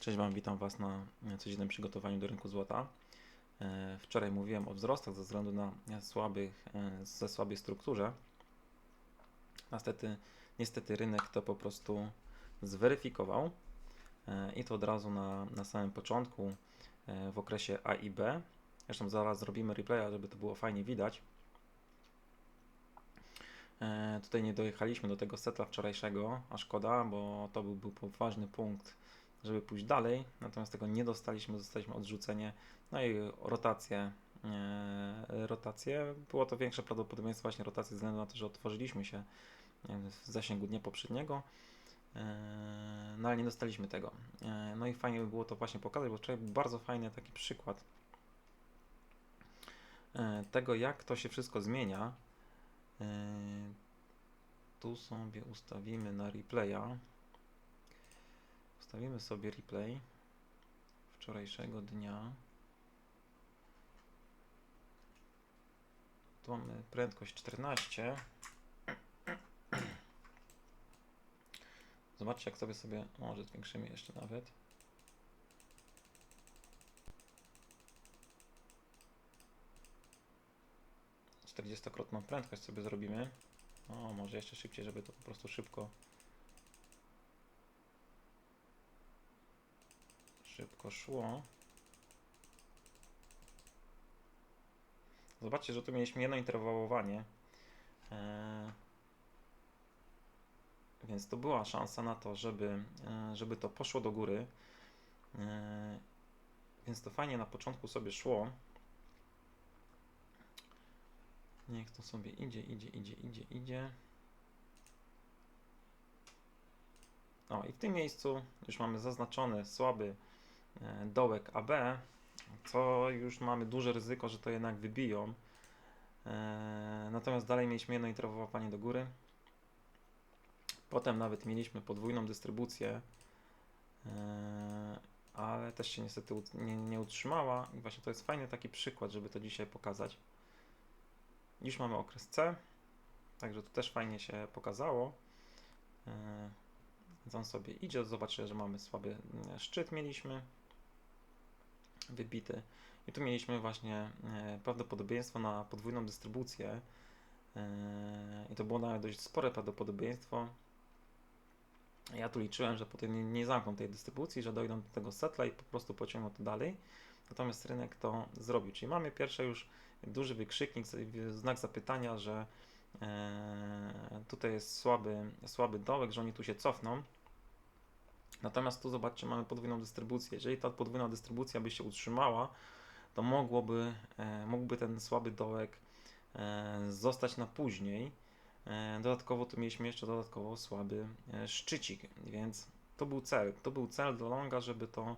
Cześć Wam, witam Was na codziennym przygotowaniu do rynku złota. E, Wczoraj mówiłem o wzrostach ze względu na słabych, e, ze słabej strukturze. Niestety, niestety rynek to po prostu zweryfikował e, i to od razu na, na samym początku w okresie A i B. Zresztą zaraz zrobimy replaya, żeby to było fajnie widać. Tutaj nie dojechaliśmy do tego setla wczorajszego, a szkoda, bo to był, był ważny punkt, żeby pójść dalej. Natomiast tego nie dostaliśmy, zostaliśmy odrzucenie. No i rotacje. e, Rotacje. Było to większe prawdopodobieństwo właśnie rotacji ze względu na to, że otworzyliśmy się e, w zasięgu dnia poprzedniego. E, No ale nie dostaliśmy tego. No i fajnie by było to właśnie pokazać, bo wczoraj był bardzo fajny taki przykład tego, jak to się wszystko zmienia. Tu sobie ustawimy na replaya. Ustawimy sobie replay wczorajszego dnia. Tu mamy prędkość 14. Zobaczcie, jak sobie sobie, może zwiększymy jeszcze nawet. Czterdziestokrotną prędkość sobie zrobimy. O, może jeszcze szybciej, żeby to po prostu szybko szybko szło. Zobaczcie, że tu mieliśmy jedno interwałowanie. Eee, więc to była szansa na to, żeby, e, żeby to poszło do góry. Eee, więc to fajnie na początku sobie szło. Niech to sobie idzie, idzie, idzie, idzie, idzie. O, i w tym miejscu już mamy zaznaczony słaby e, dołek AB, co już mamy duże ryzyko, że to jednak wybiją. E, Natomiast dalej mieliśmy jedno interwowanie do góry. Potem nawet mieliśmy podwójną dystrybucję, e, ale też się niestety nie, nie utrzymała. I właśnie to jest fajny taki przykład, żeby to dzisiaj pokazać. Już mamy okres C, także tu też fajnie się pokazało. E, Więc on sobie idzie, zobaczy, że mamy słaby szczyt mieliśmy wybity i tu mieliśmy właśnie e, prawdopodobieństwo na podwójną dystrybucję e, i to było nawet dość spore prawdopodobieństwo. Ja tu liczyłem, że potem nie, zamkną tej dystrybucji, że dojdą do tego setla i po prostu pociągną to dalej. Natomiast rynek to zrobił. Czyli mamy pierwszy już duży wykrzyknik, znak zapytania, że e, tutaj jest słaby, słaby dołek, że oni tu się cofną. Natomiast tu zobaczcie, mamy podwójną dystrybucję. Jeżeli ta podwójna dystrybucja by się utrzymała, to mogłoby, e, mógłby ten słaby dołek e, zostać na później. E, dodatkowo tu mieliśmy jeszcze dodatkowo słaby szczycik, więc to był cel. To był cel dla longa, żeby to,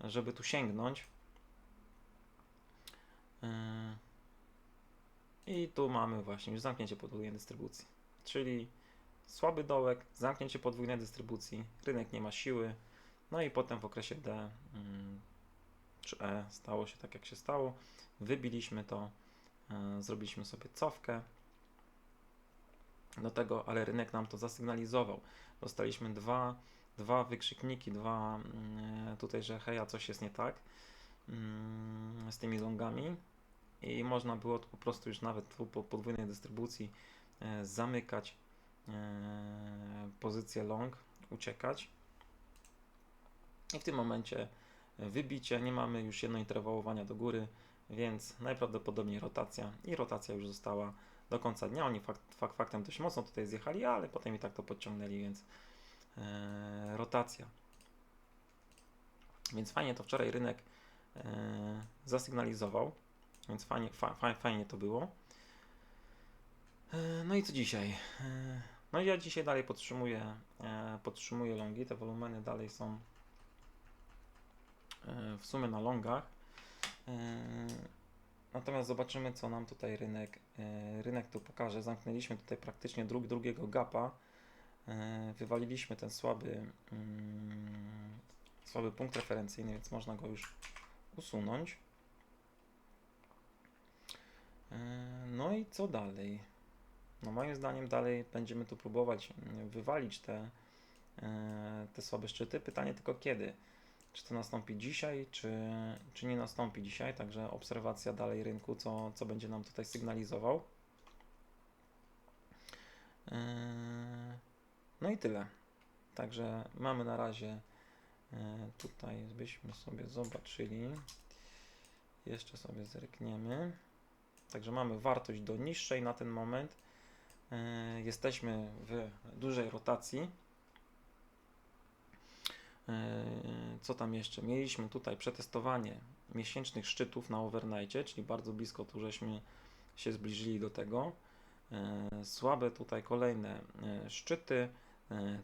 żeby tu sięgnąć. I tu mamy właśnie już zamknięcie podwójnej dystrybucji, czyli słaby dołek, zamknięcie podwójnej dystrybucji, rynek nie ma siły, no i potem w okresie D mm, czy E stało się tak jak się stało, wybiliśmy to, e, zrobiliśmy sobie cofkę do tego, ale rynek nam to zasygnalizował. Dostaliśmy dwa, dwa wykrzykniki, dwa mm, tutaj, że heja, coś jest nie tak mm, z tymi longami i można było po prostu już nawet po podwójnej dystrybucji e, zamykać pozycję long, uciekać. I w tym momencie wybicie, nie mamy już jedno interwałowania do góry, więc najprawdopodobniej rotacja i rotacja już została do końca dnia. Oni fakt, fakt, faktem dość mocno tutaj zjechali, ale potem i tak to podciągnęli, więc e, rotacja. Więc fajnie to wczoraj rynek e, zasygnalizował, więc fajnie, fa, fa, fajnie to było. E, no i co dzisiaj? E, no i ja dzisiaj dalej podtrzymuję, e, podtrzymuję longi, te wolumeny dalej są e, w sumie na longach. E, Natomiast zobaczymy, co nam tutaj rynek, rynek tu pokaże. Zamknęliśmy tutaj praktycznie drug, drugiego gapa. Wywaliliśmy ten słaby, mm, słaby punkt referencyjny, więc można go już usunąć. No i co dalej? No moim zdaniem dalej będziemy tu próbować mm, wywalić te, e, te słabe szczyty. Pytanie tylko kiedy. czy to nastąpi dzisiaj, czy, czy nie nastąpi dzisiaj. Także obserwacja dalej rynku, co, co będzie nam tutaj sygnalizował. Yy, No i tyle. Także mamy na razie yy, tutaj, byśmy sobie zobaczyli. Jeszcze sobie zerkniemy. Także mamy wartość do niższej na ten moment. Yy, Jesteśmy w dużej rotacji. Yy, Co tam jeszcze? Mieliśmy tutaj przetestowanie miesięcznych szczytów na overnightcie, czyli bardzo blisko tu żeśmy się zbliżyli do tego. Yy, Słabe tutaj kolejne szczyty.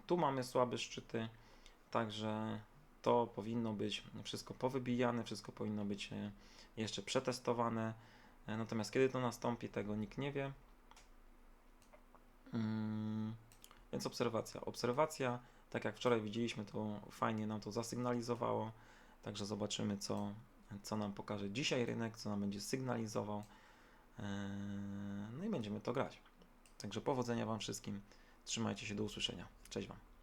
Tu mamy słabe szczyty, także to powinno być wszystko powybijane, wszystko powinno być jeszcze przetestowane. Natomiast kiedy to nastąpi, tego nikt nie wie. Mm, Więc obserwacja. Obserwacja, tak jak wczoraj widzieliśmy, to fajnie nam to zasygnalizowało. Także zobaczymy, co, co nam pokaże dzisiaj rynek, co nam będzie sygnalizował. Eee, No i będziemy to grać. Także powodzenia Wam wszystkim. Trzymajcie się, do usłyszenia. Cześć Wam.